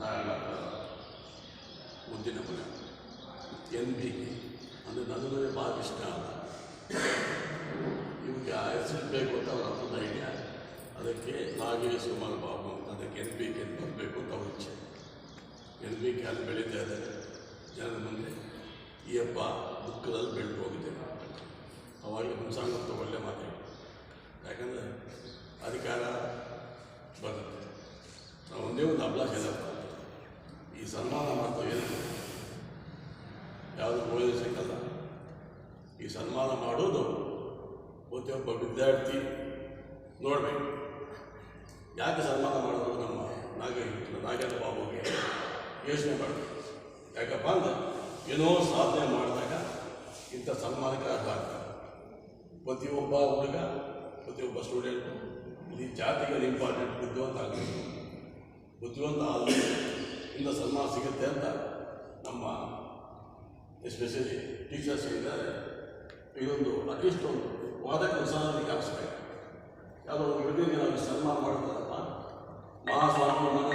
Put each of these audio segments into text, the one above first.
ನಾರಾಯಣ ಮುಂದಿನ ಮಗ N B ಅಂದರೆ ನನಗೆ ಭಾಳ ಇಷ್ಟ ಅಲ್ಲ ಇವಾಗ ಹೆಸರು ಬೇಕು ಅಂತ ಅವ್ರ ಅಪ್ಪನ ಐಡಿಯಾ ಅದಕ್ಕೆ ನಾಗೇಶ್ ಸುಮಾರು ಬಾಬು ಅಂತ ಅದಕ್ಕೆ ಎನ್ ಬಿ ಕೆ ಬರಬೇಕು ಅಂತ ಅವ್ರ ಇಚ್ಛೆ ಎನ್ ಬಿ ಕೆ ಅಲ್ಲಿ ಬೆಳೀತಾ ಇದ್ದಾರೆ ಜನರ ಮುಂದೆ ಈ ಹಬ್ಬ ದುಃಖದಲ್ಲಿ ಬೆಳೆದು ಹೋಗಿದೆ ಅವಾಗ ಹುಂಸಾಂಗಂತ ಒಳ್ಳೆ ಮಾತಾಡಿ ಯಾಕಂದರೆ ಅಧಿಕಾರ ನಾವು ಒಂದು ಅಭ್ಯಾಸ ಈ ಸನ್ಮಾನ ಮಾಡ್ತೇವೆ ಯಾವುದು ಒಳ್ಳೆಯ ಸಿಕ್ಕಲ್ಲ. ಈ ಸನ್ಮಾನ ಮಾಡೋದು ಪ್ರತಿಯೊಬ್ಬ ವಿದ್ಯಾರ್ಥಿ ನೋಡಬೇಕು. ಯಾಕೆ ಸನ್ಮಾನ ಮಾಡೋದು ನಮ್ಮ ನಾಗ ನಾಗೇಂದ್ರ ಬಾಬುಗೆ ಯೋಚನೆ ಮಾಡಬೇಕು. ಯಾಕಪ್ಪ ಅಂದ್ರೆ ಏನೋ ಸಾಧನೆ ಮಾಡಿದಾಗ ಇಂಥ ಸನ್ಮಾನಕ್ಕೆ ಅರ್ಥ ಆಗ್ತದೆ. ಪ್ರತಿಯೊಬ್ಬ ಹುಡುಗ ಪ್ರತಿಯೊಬ್ಬ ಸ್ಟೂಡೆಂಟು ಇಲ್ಲಿ ಜಾತಿಗೆ ಇಂಪಾರ್ಟೆಂಟ್ ಅಂತ ಆಗಬೇಕು. ಬುದ್ಧಿವಂತ ಆದರೆ ಇಂದ ಸನ್ಮಾನ ಸಿಗುತ್ತೆ ಅಂತ ನಮ್ಮ ಎಸ್ಪೆಷಲಿ ಟೀಚರ್ಸ್ ಇದ್ದಾರೆ ಇದೊಂದು ಅಟ್ಲೀಸ್ಟ್ ಒಂದು ವಾದಕ್ಕೆ ಉತ್ಸಾಹಕ್ಕೆ ಹಾಕಿಸ್ಬೇಕು ಯಾವುದೋ ಒಂದು ವ್ಯಕ್ತಿಗೆ ನಾವು ಸನ್ಮಾನ ಮಾಡ್ತಾರಪ್ಪ ಮಹಾಸ್ವಾಮಿ ಮಾಡೋಣ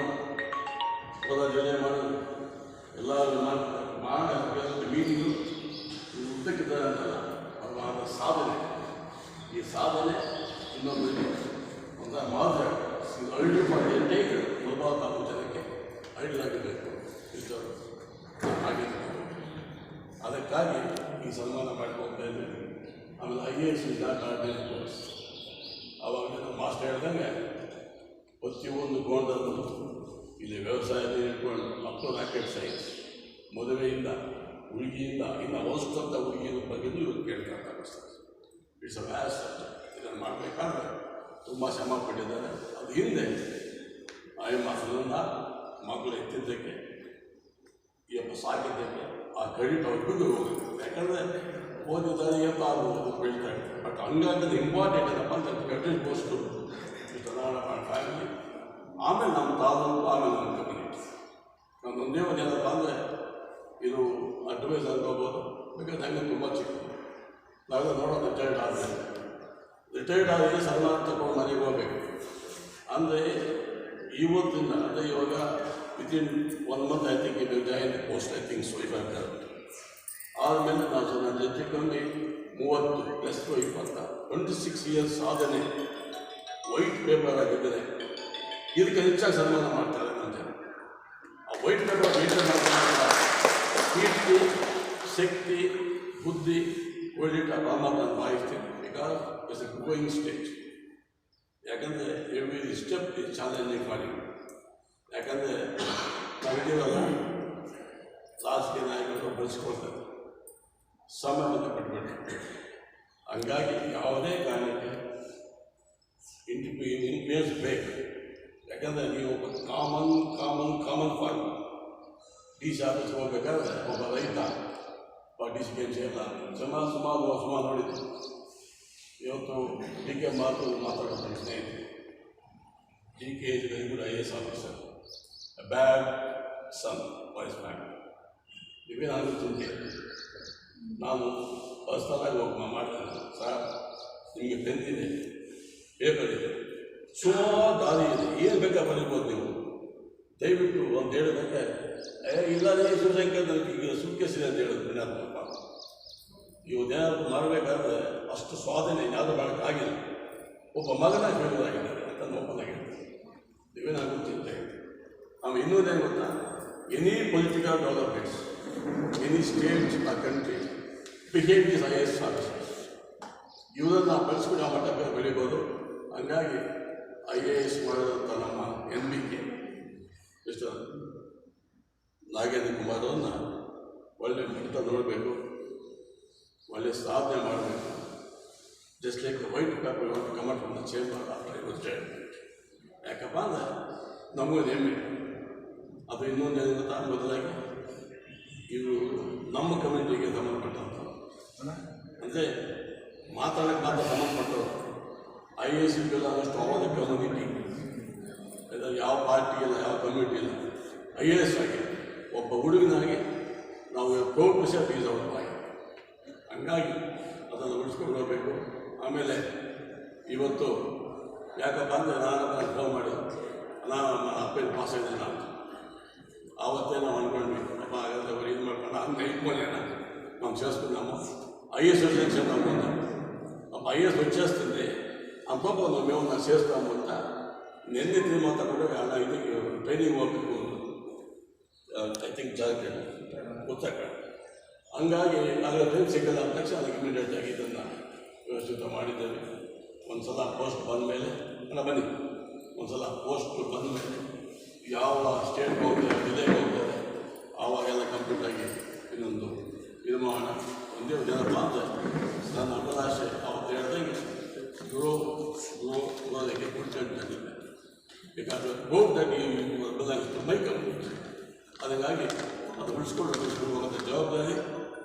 ಹೋದ ಜೊತೆ ಮಾಡೋದು ಎಲ್ಲರೂ ಮಾಡಿ ಮೀಟಿಂಗು ಉದ್ದಕ್ಕಿದ್ದಾರೆ ಅಂತಲ್ಲ ಅವ್ರು ಮಾಡಿದ ಸಾಧನೆ. ಈ ಸಾಧನೆ ಇನ್ನೊಂದು ಒಂದು ಮಾದರಿ ಇದು ಅಳ್ಳಿ ಮಾಡಿ ಎಂಟೈಕ್ ಮುಲ್ಬಾವ ತಾಲೂಕು ಜನಕ್ಕೆ ಅಳ್ಳಿಲಾಗಬೇಕು ಇಷ್ಟರು ಆಗಿದ್ದು ಅದಕ್ಕಾಗಿ ಈ ಸನ್ಮಾನ ಮಾಡ್ಕೊಳ್ತಾ ಇದ್ದೀವಿ ಆಮೇಲೆ I A S doctor course ಅವಾಗ ನಮ್ಮ ಮಾಸ್ಟರ್ ಹೇಳ್ದಂಗೆ ಪ್ರತಿಯೊಂದು ಗೋಂಡನ್ನು ಇಲ್ಲಿ ವ್ಯವಸಾಯದಲ್ಲಿ ಇಟ್ಕೊಂಡು ಮಕ್ಕಳು ರಾಕೆಟ್ ಸೈನ್ಸ್ ಮದುವೆಯಿಂದ, ಹುಡುಗಿಯಿಂದ, ಇನ್ನು ಅವಸ್ಥಂತ ಹುಡುಗಿಯ ಬಗ್ಗೆ ಇವರು ಕೇಳ್ಕೊಳ್ತಾರೆ ಇಟ್ಸ್ ಅ ವ್ಯಾಸ್ ಇದನ್ನು ಮಾಡಬೇಕಾದ್ರೆ ತುಂಬ ಶ್ರಮ ಪಟ್ಟಿದ್ದಾರೆ. ಅದು ಹಿಂದೆ ಆಯಮ್ಮ ಮಾಸದಿಂದ ಮಕ್ಕಳು ಎತ್ತಿದ್ದಕ್ಕೆ, ಈ ಅಪ್ಪ ಸಾಕಿದ್ದಕ್ಕೆ ಆ ಕ್ರೆಡಿಟ್ ಅವ್ರಿಗೂ ಹೋಗುತ್ತೆ ಯಾಕಂದರೆ ಓದಿದ್ದಾರೆ ಅಂತ ಆಗ್ಬೋದು ಬೆಳೀತಾ ಇರ್ತಾರೆ ಬಟ್ ಹಂಗಾಗಿ ಇಂಪಾರ್ಟೆಂಟ್ ಏನಪ್ಪ ಅಂತ ಕ್ರೆಡಿಟ್ ಗೋಸ್ಟು ಇಷ್ಟು ಫ್ಯಾಮಿಲಿ ಆಮೇಲೆ ನಮ್ಮ ತಾಲೂಕು ಆಮೇಲೆ ನಮ್ಮ ಕಮ್ಯುನಿಟಿ ನಾನು ಒಂದೇ ಒಂದು ಏನಪ್ಪ ಅಂದರೆ ಇದು ಅಡ್ವೈಸ್ ಅನ್ಕೋಬೋದು ಬೇಕಾದ್ರೆ ಹಂಗೆ ತುಂಬ ಚಿಕ್ಕ ನಾವೆಲ್ಲ ನೋಡೋದು ರಿಟೈರ್ಡ್ ಆದಮೇಲೆ ರಿಟೈರ್ಡ್ ಆಗಿ ಸನ್ಮಾನ ತಗೊಂಡು ಮನೆಗೆ ಹೋಗ್ಬೇಕು ಅಂದರೆ ಇವತ್ತಿಂದ ಅಂದರೆ ಇವಾಗ within one month I think ಇದು join post I think so if I correct ಆದಮೇಲೆ ನಾವು ಸೊ ನನ್ನ ಜೊತೆ ಕಮ್ಮಿ ಮೂವತ್ತು ಪ್ಲಸ್ ಇಪ್ಪತ್ತ ಟ್ವೆಂಟಿ ಸಿಕ್ಸ್ ಇಯರ್ಸ್ ಸಾಧನೆ ವೈಟ್ ಪೇಪರ್ ಆಗಿದ್ದರೆ ಇದಕ್ಕೆ ಹೆಚ್ಚಾಗಿ ಸನ್ಮಾನ ಮಾಡ್ತಾರೆ ನನ್ನ ಜನ ಆ ವೈಟ್ ಪೇಪರ್ ಮೇಂಟೈನ್ ಮಾಡ್ತಾರೆ ಕೀರ್ತಿ ಶಕ್ತಿ ಬುದ್ಧಿ ಒಳ್ಳಿಟ್ಟ ರಾಮ ನಾನು ಭಾವಿಸ್ತೀನಿ because it's a growing stage ಯಾಕಂದರೆ ಎವ್ರಿ ಸ್ಟೆಪ್ ಈ ಚಾಲೆಂಜಿಂಗ್ ಮಾಡಿ ಯಾಕಂದರೆ ನಾವಿದ್ದೀವಲ್ಲ ರಾಜಕೀಯ ನಾಯಕರು ಬಳಸ್ಕೊಳ್ತಾರೆ. ಸಮಯವನ್ನು ಬಿಟ್ಬಿಟ್ರು ಹಂಗಾಗಿ ಯಾವುದೇ ಕಾರಣಕ್ಕೆ ಇಂಟಿ ಇನ್ಫ್ಲೂಯೆನ್ಸ್ ಬೇಕು. ಯಾಕಂದರೆ ನೀವು ಒಬ್ಬ common common common farm D C office ಹೋಗ್ಬೇಕಾದ್ರೆ ಒಬ್ಬ ರೈತ. ಡಿ ಸಿ ಗೆ ಎಲ್ಲ ಸುಮಾರು ಸುಮಾರು ಸುಮಾರು ನೋಡಿದ್ದು. ಇವತ್ತು ಡಿ ಕೆ ಮಾತು ಮಾತಾಡೋದು ಸ್ನೇಹಿತರು D K is very good I S officer bad son voice bad ಇವೇ ನಾನು ಚಿಂತೆ ನಾನು ಪರ್ಸ್ನಲಾಗಿ ಹೋಗಿ ಮಾಡ್ತೇನೆ ಸರ್ ನಿಮಗೆ ಪೆನ್ ಇದೆ ಪೇಪರ್ ಇದೆ ಸುಮಾರು ದಾರಿ ಇದೆ ಏನು ಬೇಕಾ ಬರೀಬೋದು ನೀವು ದಯವಿಟ್ಟು ಒಂದು ಹೇಳಿದಂಗೆ ಏ ಇಲ್ಲದೇ ಶಿವಶಂಕರ್ ನನಗೆ ಈಗ ಸುಟ್ಕೇಸಿದೆ ಅಂತ ಹೇಳೋದು ಪುಣ್ಯಾತ್ಮಪ್ಪ ಇವತ್ತೇನಾದ್ರು ಮಾಡಬೇಕಾದ್ರೆ ಅಷ್ಟು ಸ್ವಾಧೀನ ಯಾರು ಮಾಡೋಕ್ಕಾಗಿಲ್ಲ ಒಬ್ಬ ಮಗನ ಹೇಳುವುದಾಗಿದ್ದಾರೆ ತನ್ನ ಆಗಿರ್ತಾರೆ ನೀವೇನಾದ್ರು ಚಿಂತೆ ಆಮೇಲೆ ಇನ್ನೊಂದೇನು ಗೊತ್ತಾ? Any political developments any state ಆ country behave is I S officers ಇವರನ್ನು ನಾವು ಬೆಳೆಸ್ಕೊಂಡು ಆ ಮಟ್ಟಕ್ಕೆ ಬೆಳಿಬೋದು? ಹಂಗಾಗಿ ಐ ಎ ಎಸ್ ಮಾಡಿದಂಥ ನಮ್ಮ ಎನ್ ಬಿ ಕೆ ಎಷ್ಟು? ನಾಗೇಂದ್ರ ಕುಮಾರವನ್ನು ಒಳ್ಳೆ ಮಟ್ಟ ನೋಡಬೇಕು, ಒಳ್ಳೆ ಸಾಧನೆ ಮಾಡಬೇಕು. Just like white paper comment from the chamber after retirement ಯಾಕಪ್ಪ ಅಂದ್ರೆ ನಮಗೊಂದು ಹೆಮ್ಮೆ ಅದು ಇನ್ನೊಂದು ಏನು ಗೊತ್ತಾ ಬದಲಾಗಿ, ಇದು ನಮ್ಮ ಕಮ್ಯುನಿಟಿಗೆ ಸಂಬಂಧಪಟ್ಟಂಥ ಅಂದರೆ ಮಾತಾಡಕ್ಕೆ ಮಾತ್ರ ಸಂಬಂಧಪಟ್ಟವರು. ಐ ಎಸ್ ಎಲ್ಲ ಅನ್ನೋಷ್ಟು ಅವಾಗ ಕಮ್ಯುನಿಟಿ ಇದು ಯಾವ ಪಾರ್ಟಿ ಇಲ್ಲ, ಯಾವ ಕಮ್ಯುನಿಟಿ ಇಲ್ಲ. ಐ ಎ ಎಸ್ ಆಗಿ, ಒಬ್ಬ ಹುಡುಗನಾಗಿ ನಾವು ಪ್ರೌಡ್ ವಿಷಯ ಬಾಯ್ ಹಂಗಾಗಿ ಅದನ್ನು ಉಳಿಸ್ಕೊಂಡು ಹೋಗಬೇಕು. ಆಮೇಲೆ ಇವತ್ತು ಯಾಕಪ್ಪ ಅಂದರೆ ನಾನು ಫೋನ್ ಮಾಡಿ, ನಾನು ನನ್ನ ಅಪ್ಪನ ಪಾಸ್ ಆಗಿದ್ದೀನಿ ನಾನು ಆವತ್ತೇ ನಾವು ಅಂದ್ಕೊಂಡ್ವಿ ಅಪ್ಪ, ಹಾಗಾದ್ರೆ ಅವ್ರು ಇದು ಮಾಡ್ಕೊಂಡು ಹಂಗೆ ಇಟ್ಕೊಂಡೇನ ನಮ್ಮ ಸೇರಿಸ್ಕೊಂಡು ನಮ್ಮ ಐ ಎ ಎಸ್ ಸೆಕ್ಷನ್ ತಗೊಂಡು ಅಪ್ಪ ಐ ಎ ಎಸ್ ವ್ಯತ್ಯಾಸದಲ್ಲಿ ಅಪ್ಪ ಒಂದು ಮೇವನ್ನ ನಾನು ಸೇರಿಸ್ಕೊಂಬು ಅಂತ ನಿನ್ನೆ ತೀರ್ಮಾನ ತಗೊಂಡು, ಅಣ್ಣ, ಇದಕ್ಕೆ ಟ್ರೈನಿಂಗ್ ಹೋಗ್ಬೇಕು ಐ ತಿಂಕ್ ಜಾಗ ಗೊತ್ತಾಗ ಹಂಗಾಗಿ ಅದರ ಟ್ರೈನ್ ಸಿಗಲ್ಲ ಅಂತ ತಕ್ಷಣ ಅದಕ್ಕೆ ಇಮಿಡಿಯೇಟಾಗಿ ಇದನ್ನು ಮಾಡಿದ್ದೇವೆ. ಒಂದು ಸಲ ಪೋಸ್ಟ್ ಬಂದ ಮೇಲೆ ಅಲ್ಲ ಬನ್ನಿ. ಒಂದು ಸಲ ಪೋಸ್ಟ್ ಬಂದ ಮೇಲೆ ಯಾವ ಸ್ಟೇಟ್ಗೆ ಹೋಗ್ತಾರೆ ಜಿಲ್ಲೆಗೆ ಹೋಗ್ತಾರೆ ಆವಾಗೆಲ್ಲ ಕಂಪ್ಲೀಟ್ ಆಗಿ ಇನ್ನೊಂದು ಇದು ಮಾಡೋಣ ಒಂದೇ ಜನ ಮಾತ್ರ ನನ್ನ ಅಭಿಲಾಷೆ ಅವತ್ತು ಹೇಳ್ದಂಗೆ ಗ್ರೋ ಗ್ರೋ ಅನ್ನೋದಕ್ಕೆ ಕುಡ್ಕೊಂಡಿದ್ದೆ ಬೇಕಾದ್ರೆ ಹೋಪ್ ದಟ್ ಯು ಮೈ ಅದಕ್ಕಾಗಿ ಅದು ಉಳಿಸ್ಕೊಂಡು ಉಳಿಸ್ಕೊಂಡು ಜವಾಬ್ದಾರಿ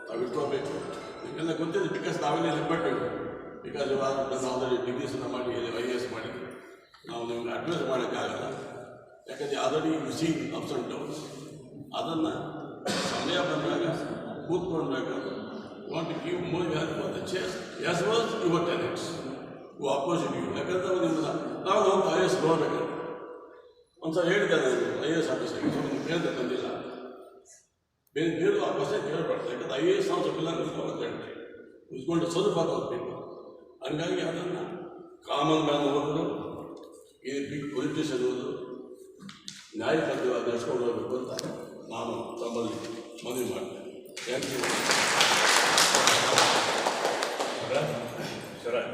ನಾವು ಇಟ್ಕೋಬೇಕು ನಿಮಗೆಲ್ಲ ಗೊತ್ತಿದೆ ಬಿಕಾಸ್ ನಾವೆಲ್ಲ ಹೆಬ್ಬಟ್ಟಿವಿ ಬಿಕಾಸ್ ಇವಾಗ ನಾನು ಆಲ್ರೆಡಿ ಡಿಗ್ರೀಸನ್ನು ಮಾಡಿ ಐ ಎ ಎಸ್ ಮಾಡಿದ್ವಿ ನಾವು ನಿಮ್ಗೆ ಅಡ್ವೈಸ್ ಮಾಡೋಕ್ಕಾಗಲ್ಲ ಯಾಕಂದರೆ already you see ups and downs ಅದನ್ನು ಸಮಯ ಬಂದಾಗ ಕೂತ್ಕೊಳ್ಬೇಕಾದ್ರೆ want give more value for the chase as well your talents you opposite you ಯಾಕಂದ್ರೆ ನಾವು ನಿಮ್ಮನ್ನ ನಾವು ಹೋಗ್ತಾ ಐ ಎಸ್ ನೋಡ್ಬೇಕಾದ್ರೆ ಒಂದ್ಸಲ ಹೇಳಿದೆ ನಾನು ಐ ಎ ಎಸ್ ಆಫೀಸರ್ಗೆ ನಿಮ್ಗೆ ಕೇಳಿದೆ ಬಂದಿಲ್ಲ ಬೇರೆ ಬೇರೆ ಅವಕಾಶ ಕೇಳಬಾರ್ದು ಯಾಕಂದ್ರೆ ಐ ಎ ಎಸ್ ನಾವು ಸ್ವಲ್ಪ ನಿಲ್ಸ್ಕೊಂಡು ಹೇಳ್ತೀವಿ ನಿಲ್ಸ್ಕೊಂಡು ಸ್ವಲ್ಪ ಹೋಗ್ಬೇಕು ಹಂಗಾಗಿ ಅದನ್ನು ಕಾಮನ್ ಮ್ಯಾನ್ ಹೋದ್ರು ಈ ಬಿಗ್ ಪೊಲಿಟಿಷಿಯನ್ ಹೋದ್ರು ನ್ಯಾಯಬದ್ಧವಾಗಿ ನಡ್ಸ್ಕೊಂಡು ಹೋಗ್ಬೇಕು ಅಂತ ನಾನು ತಮ್ಮಲ್ಲಿ ಮನವಿ ಮಾಡ್ತೇನೆ ಥ್ಯಾಂಕ್ ಯು ಶರತ್